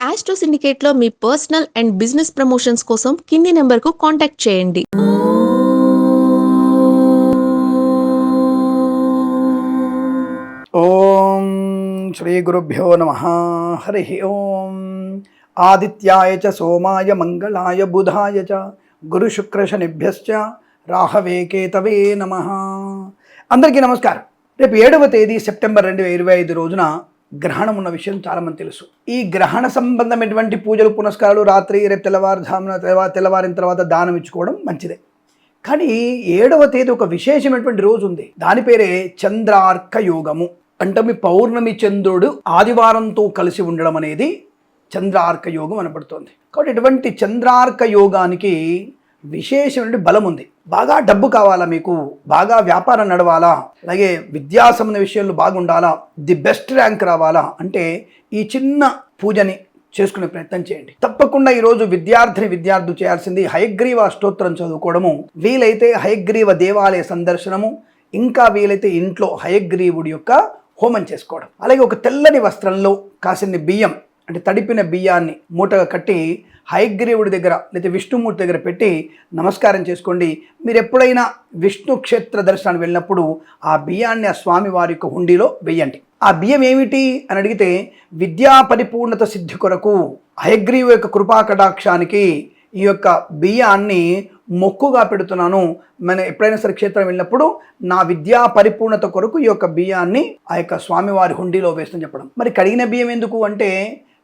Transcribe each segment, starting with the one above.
Astro సిండికేట్లో మీ personal and business promotions కోసం కింది నెంబర్కు కాంటాక్ట్ చేయండి. ఓం శ్రీ గురుభ్యో నమ. హరి ఓం. ఆదిత్యాయ చ సోమాయ మంగళాయ బుధాయ చ గురు శుక్ర శనిభ్యశ్చ రాహవే కేతవే నమ. అందరికీ నమస్కారం. రేపు ఏడవ తేదీ సెప్టెంబర్ రెండు వేల ఇరవై ఐదు రోజున గ్రహణం ఉన్న విషయం చాలామంది తెలుసు. ఈ గ్రహణ సంబంధమైనటువంటి పూజలు పునస్కారాలు రాత్రి రేపు తెల్లవారుజామున తెల్లవారు తెల్లవారిన తర్వాత దానం ఇచ్చుకోవడం మంచిదే. కానీ ఏడవ తేదీ ఒక విశేషమైనటువంటి రోజు ఉంది. దాని పేరే చంద్రార్క యోగము అంటే మీ పౌర్ణమి చంద్రుడు ఆదివారంతో కలిసి ఉండడం అనేది చంద్రార్క యోగం అనబడుతోంది. కాబట్టి ఇటువంటి చంద్రార్క యోగానికి విశేషమైన బలం ఉంది. బాగా డబ్బు కావాలా మీకు? బాగా వ్యాపారం నడవాలా? అలాగే విద్యా సంబంధ విషయంలో బాగుండాలా? ది బెస్ట్ ర్యాంక్ రావాలా? అంటే ఈ చిన్న పూజని చేసుకునే ప్రయత్నం చేయండి. తప్పకుండా ఈరోజు విద్యార్థిని విద్యార్థులు చేయాల్సింది హయగ్రీవ స్తోత్రం చదువుకోవడము. వీలైతే హయగ్రీవ దేవాలయ సందర్శనము ఇంకా వీలైతే ఇంట్లో హయగ్రీవుడి యొక్క హోమం చేసుకోవడం. అలాగే ఒక తెల్లని వస్త్రంలో కాసిన్ని బియ్యం అంటే తడిపిన బియ్యాన్ని మూటగా కట్టి హైగ్రీవుడి దగ్గర లేదా విష్ణుమూర్తి దగ్గర పెట్టి నమస్కారం చేసుకోండి. మీరు ఎప్పుడైనా విష్ణు క్షేత్ర దర్శనానికి వెళ్ళినప్పుడు ఆ బియ్యాన్ని ఆ స్వామి వారి యొక్క హుండీలో వెయ్యండి ఆ బియ్యం ఏమిటి అని అడిగితే విద్యా పరిపూర్ణత సిద్ధి కొరకు హయగ్రీవు యొక్క కృపా కటాక్షానికి ఈ యొక్క బియ్యాన్ని మొక్కుగా పెడుతున్నాను. మన ఎప్పుడైనా సరే క్షేత్రం వెళ్ళినప్పుడు నా విద్యా పరిపూర్ణత కొరకు ఈ యొక్క బియ్యాన్ని ఆ యొక్క స్వామివారి హుండీలో వేస్తని చెప్పడం. మరి కడిగిన బియ్యం ఎందుకు అంటే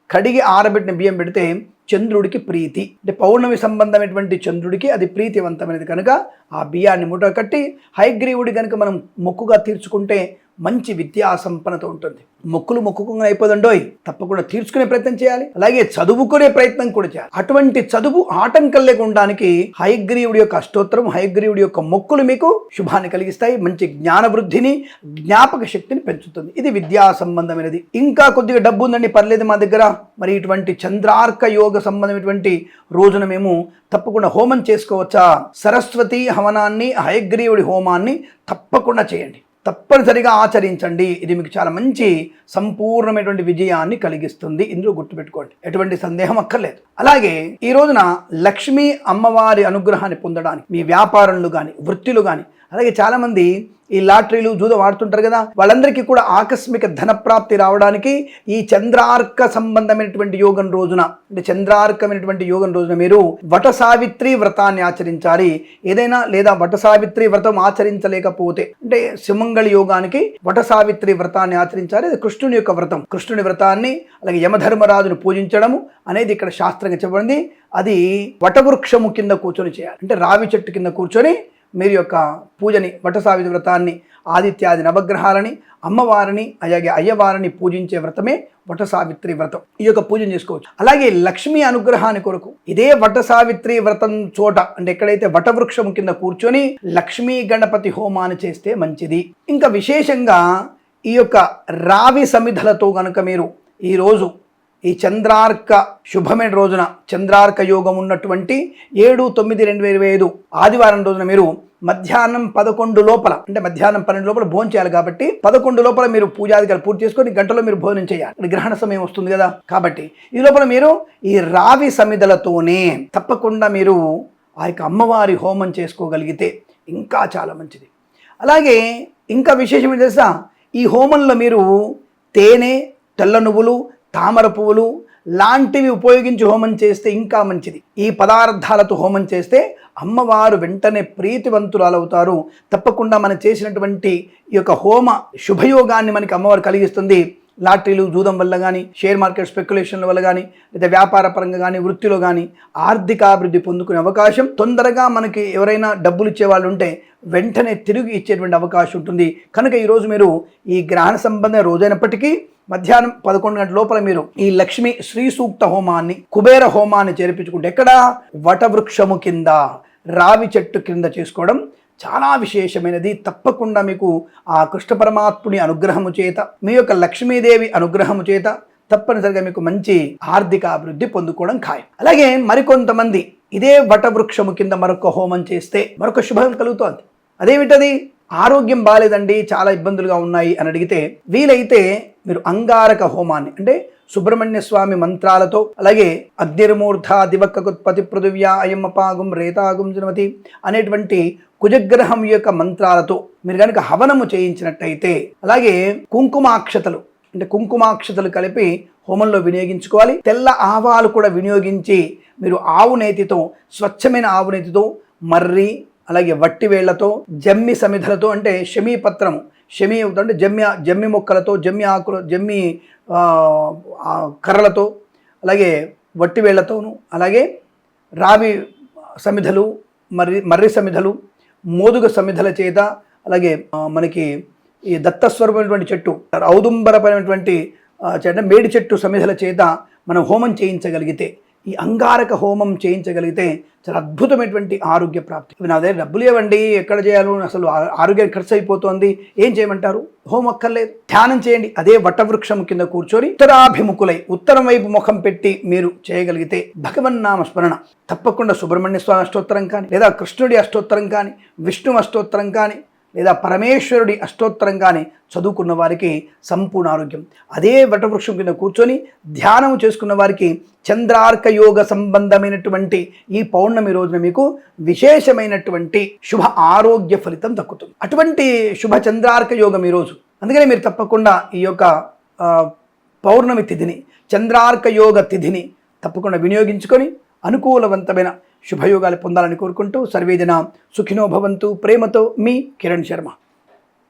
కడిగి ఆరబెట్టిన బియ్యం పెడితే చంద్రుడికి ప్రీతి. అంటే పౌర్ణమి సంబంధమైనటువంటి చంద్రుడికి అది ప్రీతివంతమైనది. కనుక ఆ బియ్యాన్ని మూట కట్టి హైగ్రీవుడి కనుక మనం మొక్కుగా తీర్చుకుంటే మంచి విద్యా సంపన్నత ఉంటుంది. మొక్కులు మొక్కుకుండా అయిపోదండోయ్. తప్పకుండా తీర్చుకునే ప్రయత్నం చేయాలి. అలాగే చదువుకునే ప్రయత్నం కూడా చేయాలి. అటువంటి చదువు ఆటంకం లేకుండానికి హైగ్రీవుడి యొక్క అష్టోత్తరం హైగ్రీవుడి యొక్క మొక్కులు మీకు శుభాన్ని కలిగిస్తాయి. మంచి జ్ఞాన వృద్ధిని జ్ఞాపక శక్తిని పెంచుతుంది. ఇది విద్యా సంబంధమైనది. ఇంకా కొద్దిగా డబ్బు ఉందండి పర్లేదు మా దగ్గర. మరి ఇటువంటి చంద్రార్క యోగ సంబంధమైనటువంటి రోజున మేము తప్పకుండా హోమం చేసుకోవచ్చా? సరస్వతి హవనాన్ని హయగ్రీవుడి హోమాన్ని తప్పకుండా చేయండి. తప్పనిసరిగా ఆచరించండి. ఇది మీకు చాలా మంచి సంపూర్ణమైనటువంటి విజయాన్ని కలిగిస్తుంది. ఇందులో గుర్తుపెట్టుకోండి. ఎటువంటి సందేహం అక్కర్లేదు. అలాగే ఈ రోజున లక్ష్మీ అమ్మవారి అనుగ్రహాన్ని పొందడానికి మీ వ్యాపారంలో కానీ వృత్తిలో కానీ అలాగే చాలామంది ఈ లాటరీలు జూద వాడుతుంటారు కదా వాళ్ళందరికీ కూడా ఆకస్మిక ధనప్రాప్తి రావడానికి ఈ చంద్రార్క సంబంధమైనటువంటి యోగం రోజున అంటే చంద్రార్కమైనటువంటి యోగం రోజున మీరు వట సావిత్రి వ్రతాన్ని ఆచరించాలి. ఏదైనా లేదా వట సావిత్రి వ్రతం ఆచరించలేకపోతే అంటే సుమంగళి యోగానికి వట సావిత్రి వ్రతాన్ని ఆచరించాలి. అది కృష్ణుని యొక్క వ్రతం. కృష్ణుని వ్రతాన్ని అలాగే యమధర్మరాజును పూజించడము అనేది ఇక్కడ శాస్త్రంగా చెప్పబడింది. అది వటవృక్షము కింద కూర్చొని చేయాలి. అంటే రావి చెట్టు కింద కూర్చొని మీరు యొక్క పూజని వటసావిధి వ్రతాన్ని ఆదిత్యాది నవగ్రహాలని అమ్మవారిని అలాగే అయ్యవారిని పూజించే వ్రతమే వటసావిత్రి వ్రతం. ఈ యొక్క పూజను చేసుకోవచ్చు. అలాగే లక్ష్మీ అనుగ్రహాన్ని కొరకు ఇదే వటసావిత్రి వ్రతం చోట అంటే ఎక్కడైతే వటవృక్షం కింద కూర్చొని లక్ష్మీ గణపతి హోమాన్ని చేస్తే మంచిది. ఇంకా విశేషంగా ఈ యొక్క రావి సమిధలతో కనుక మీరు ఈరోజు ఈ చంద్రార్క శుభమైన రోజున చంద్రార్క యోగం ఉన్నటువంటి ఏడు తొమ్మిది రెండు వేల ఇరవై ఐదు ఆదివారం రోజున మీరు మధ్యాహ్నం పదకొండు లోపల అంటే మధ్యాహ్నం పన్నెండు లోపల భోజనం చేయాలి కాబట్టి పదకొండు లోపల మీరు పూజాదికాలు పూర్తి చేసుకొని గంటలో మీరు భోజనం చేయాలి. గ్రహణ సమయం వస్తుంది కదా. కాబట్టి ఈ లోపల మీరు ఈ రావి సమిదలతోనే తప్పకుండా మీరు ఆ యొక్క అమ్మవారి హోమం చేసుకోగలిగితే ఇంకా చాలా మంచిది. అలాగే ఇంకా విశేషం ఏంటి తెలుసా? ఈ హోమంలో మీరు తేనె తెల్ల నువ్వులు తామర పువ్వులు లాంటివి ఉపయోగించి హోమం చేస్తే ఇంకా మంచిది. ఈ పదార్థాలతో హోమం చేస్తే అమ్మవారు వెంటనే ప్రీతివంతురాలు అవుతారు తప్పకుండా మనం చేసినటువంటి ఈ యొక్క హోమ శుభయోగాన్ని మనకి అమ్మవారు కలిగిస్తుంది. లాటరీలు జూదం వల్ల కానీ షేర్ మార్కెట్ స్పెక్యులేషన్ల వల్ల కానీ లేదా వ్యాపార పరంగా కానీ వృత్తిలో కానీ ఆర్థికాభివృద్ధి పొందుకునే అవకాశం తొందరగా మనకి ఎవరైనా డబ్బులు ఇచ్చే వాళ్ళు ఉంటే వెంటనే తిరిగి ఇచ్చేటువంటి అవకాశం ఉంటుంది. కనుక ఈరోజు మీరు ఈ గ్రహణ సంబంధ రోజైనప్పటికీ మధ్యాహ్నం పదకొండు గంటల లోపల మీరు ఈ లక్ష్మి శ్రీ సూక్త హోమాన్ని కుబేర హోమాన్ని చేర్పించుకుంటే ఎక్కడ? వటవృక్షము కింద రావి చెట్టు కింద చేసుకోవడం చాలా విశేషమైనది. తప్పకుండా మీకు ఆ కృష్ణ పరమాత్ముని అనుగ్రహము చేత మీ యొక్క లక్ష్మీదేవి అనుగ్రహము చేత తప్పనిసరిగా మీకు మంచి ఆర్థిక అభివృద్ధి పొందుకోవడం ఖాయం. అలాగే మరికొంతమంది ఇదే వటవృక్షము కింద మరొక హోమం చేస్తే మరొక శుభం కలుగుతోంది. అదేమిటది? ఆరోగ్యం బాగాలేదండి చాలా ఇబ్బందులుగా ఉన్నాయి అని అడిగితే వీలైతే మీరు అంగారక హోమాన్ని అంటే సుబ్రహ్మణ్య స్వామి మంత్రాలతో అలాగే అగ్నిర్మూర్ధ దివక్కకుత్పతి పృథివ్యా అయమ్మపాగుం రేతాగుం జనమతి అనేటువంటి కుజగ్రహం యొక్క మంత్రాలతో మీరు కనుక హవనము చేయించినట్టయితే అలాగే కుంకుమాక్షతలు అంటే కుంకుమాక్షతలు కలిపి హోమంలో వినియోగించుకోవాలి. తెల్ల ఆవాలు కూడా వినియోగించి మీరు ఆవు నేతితో స్వచ్ఛమైన ఆవు నేతితో మర్రి అలాగే వట్టి వేళ్ళతో జమ్మి సమిధలతో అంటే షమీ పత్రము షమీ అంటే జమ్మి జమ్మి మొక్కలతో జమ్మి ఆకులు జమ్మి కర్రలతో అలాగే వట్టి వేళ్ళతోనూ అలాగే రావి సమిధలు మర్రి మర్రి సమిధలు మోదుగ సమిధల చేత అలాగే మనకి ఈ దత్తస్వరూపమైనటువంటి చెట్టు ఔదుంబరమైనటువంటి చెట్టు మేడి చెట్టు సమిధల చేత మనం హోమం చేయించగలిగితే ఈ అంగారక హోమం చేయించగలిగితే చాలా అద్భుతమైనటువంటి ఆరోగ్య ప్రాప్తి. నా దగ్గర డబ్బులు ఇవ్వండి ఎక్కడ చేయాలో అసలు ఆ- ఆరోగ్యం ఖర్చు అయిపోతుంది ఏం చేయమంటారు? హోం అక్కర్లేదు. ధ్యానం చేయండి అదే వటవృక్షం కింద కూర్చొని ఉత్తరాభిముఖులై ఉత్తరం వైపు ముఖం పెట్టి మీరు చేయగలిగితే భగవన్నామ స్మరణ తప్పకుండా సుబ్రహ్మణ్య స్వామి అష్టోత్తరం కానీ లేదా కృష్ణుడి అష్టోత్తరం కానీ విష్ణు అష్టోత్తరం కానీ లేదా పరమేశ్వరుడి అష్టోత్తరం కానీ చదువుకున్న వారికి సంపూర్ణ ఆరోగ్యం. అదే వటవృక్షం కింద కూర్చొని ధ్యానం చేసుకున్న వారికి చంద్రార్క యోగ సంబంధమైనటువంటి ఈ పౌర్ణమి రోజున మీకు విశేషమైనటువంటి శుభ ఆరోగ్య ఫలితం దక్కుతుంది. అటువంటి శుభ చంద్రార్క యోగం ఈరోజు అందుకనే మీరు తప్పకుండా ఈ యొక్క పౌర్ణమి తిథిని చంద్రార్క యోగ తిథిని తప్పకుండా వినియోగించుకొని అనుకూలవంతమైన శుభయోగాలు పొందాలని కోరుకుంటూ సర్వేదిన సుఖినో భవంతు. ప్రేమతో మీ కిరణ్ శర్మ.